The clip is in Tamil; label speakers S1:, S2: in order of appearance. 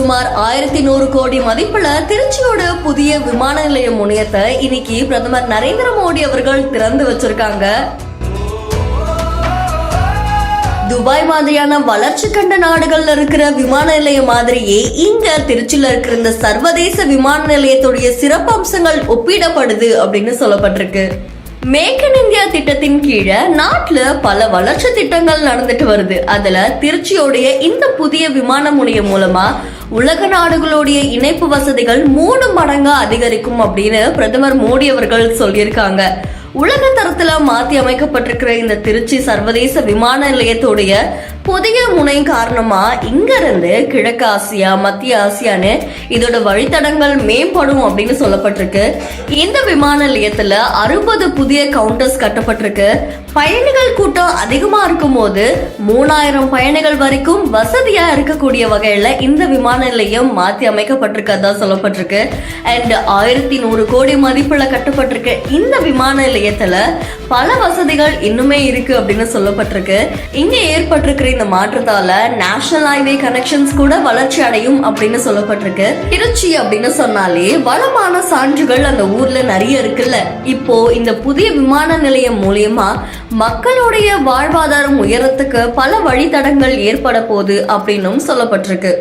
S1: சுமார் ஆயிரத்தி நூறு கோடி மதிப்புள்ள திருச்சியோட புதிய விமான நிலைய முனையத்தை இன்னைக்கு பிரதமர் நரேந்திர மோடி அவர்கள் திறந்து வச்சிருக்காங்க. துபாய் மாதிரியான வளர்ச்சி கண்ட நாடுகள்ல இருக்கிற விமான நிலையம் மாதிரியே இங்க திருச்சியில இருக்கிற இந்த சர்வதேச விமான நிலையத்துடைய சிறப்பம்சங்கள் ஒப்பிடப்படுது அப்படின்னு சொல்லப்பட்டிருக்கு. மேக் இன் இந்தியா திட்டத்தின் கீழே நாட்டுல பல வளர்ச்சி திட்டங்கள் நடந்துட்டு வருது. அதுல திருச்சியோடைய இந்த புதிய விமான முனையம் மூலமா உலக நாடுகளுடைய இணைப்பு வசதிகள் மூணு மடங்கா அதிகரிக்கும் அப்படின்னு பிரதமர் மோடி அவர்கள் சொல்லியிருக்காங்க. உலக தரத்துல மாத்தி அமைக்கப்பட்டிருக்கிற இந்த திருச்சி சர்வதேச விமான நிலையத்துடைய புதிய முனை காரணமா இங்க இருந்து கிழக்கு ஆசியா மத்திய ஆசியான்னு இதோட வழித்தடங்கள் மேம்படும் அப்படின்னு சொல்லப்பட்டிருக்கு. இந்த விமான நிலையத்துல அறுபது புதிய கவுண்டர்ஸ் கட்டப்பட்டிருக்கு. பயணிகள் கூட்டம் அதிகமா இருக்கும் போது மூணாயிரம் பயணிகள் வரைக்கும் வசதியா இருக்கக்கூடிய வகையில இந்த விமான நிலையம் மாத்தி அமைக்கப்பட்டிருக்கதா சொல்லப்பட்டிருக்கு. அண்ட் ஆயிரத்தி நூறு கோடி மதிப்புல கட்டப்பட்டிருக்க இந்த விமான நிலையம். நிலையத்துல பல வசதிகள் இன்னுமே இருக்கு அப்படின்னு சொல்லப்பட்டிருக்கு. இங்க ஏற்பட்டிருக்கிற இந்த மாற்றத்தால நேஷனல் ஹைவே கனெக்ஷன்ஸ் கூட வளர்ச்சி அடையும் அப்படின்னு சொல்லப்பட்டிருக்கு. திருச்சி அப்படின்னு சொன்னாலே வளமான சான்றுகள் அந்த ஊர்ல நிறைய இருக்குல்ல. இப்போ இந்த புதிய விமான நிலையம் மூலியமா மக்களுடைய வாழ்வாதாரம் உயரத்துக்கு பல வழித்தடங்கள் ஏற்பட போகுது அப்படின்னும் சொல்லப்பட்டிருக்கு.